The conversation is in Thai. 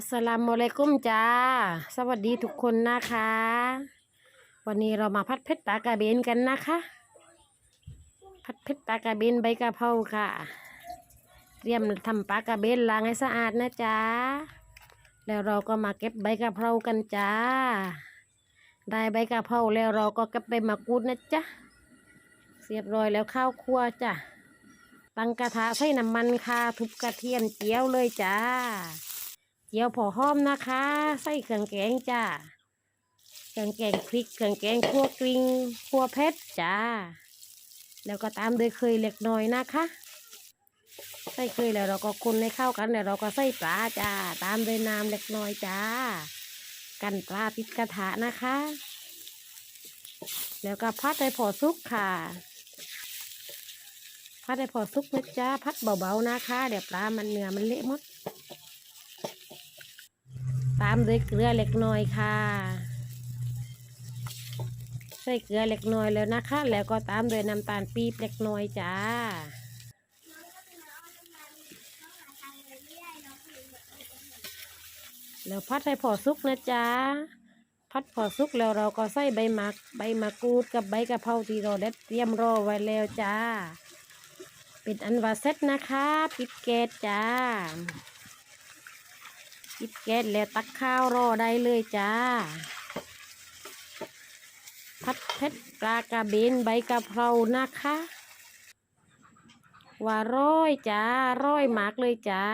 อัสสลามุอะลัยกุมจ้า สวัสดีทุกคนนะคะ วันนี้เรามาพัดเพชรปลากระเบนกันนะคะ พัดเพชรปลากระเบนใบกะเพราค่ะ เตรียมทำปลากระเบนล้างให้สะอาดนะจ๊ะแล้วเราก็มาเก็บใบกะเพรากันจ้า ได้ใบกะเพราแล้วเราก็เก็บใบมะกรูดนะจ๊ะเสียบร้อยแล้วข้าวคั่วจ้ะตั้งกระทะใส่น้ำมันค่ะ ทุบกระเทียมเจียวเลยจ้า เจียวพอหอมนะคะ ใส่เครื่องแกงจ้าเครื่องแกงพริกเครื่องแกงคั่วกลิ้งคั่วเพชรจ้า แล้วก็ตามด้วยเคยเล็กน้อยนะคะใส่เคยแล้วเราก็คนให้เข้ากันแล้วเราก็ใส่ปลาจ้า ตามด้วยน้ำเล็กน้อยจ้า กันปลาติดกระทะนะคะ แล้วก็พัดให้พอสุกค่ะพัดให้พอสุกนะจ๊ะพัดเบาๆนะคะ เดี๋ยวปลามันเนื้อมันเละหมด ตามด้วยเกลือเล็กน้อยค่ะ ใส่เกลือเล็กน้อยแล้วนะคะ แล้วก็ตามด้วยน้ำตาลปี๊บเล็กน้อยจ้าแล้วพัดให้พอสุกนะจ๊ะพัดพอสุกแล้วเราก็ใส่ใบหมักใบมะกรูดกับใบกะเพราที่เราได้เตรียมรอไว้แล้วจ้า เป็นอันว่าเสร็จนะคะ ปิดแก๊สจ้า ปิดแก๊สแล้วตักข้าวรอได้เลยจ้า พัดเพชรปลากระเบนใบกะเพรานะคะ ว่าร้อยจ้าร้อยมากเลยจ้า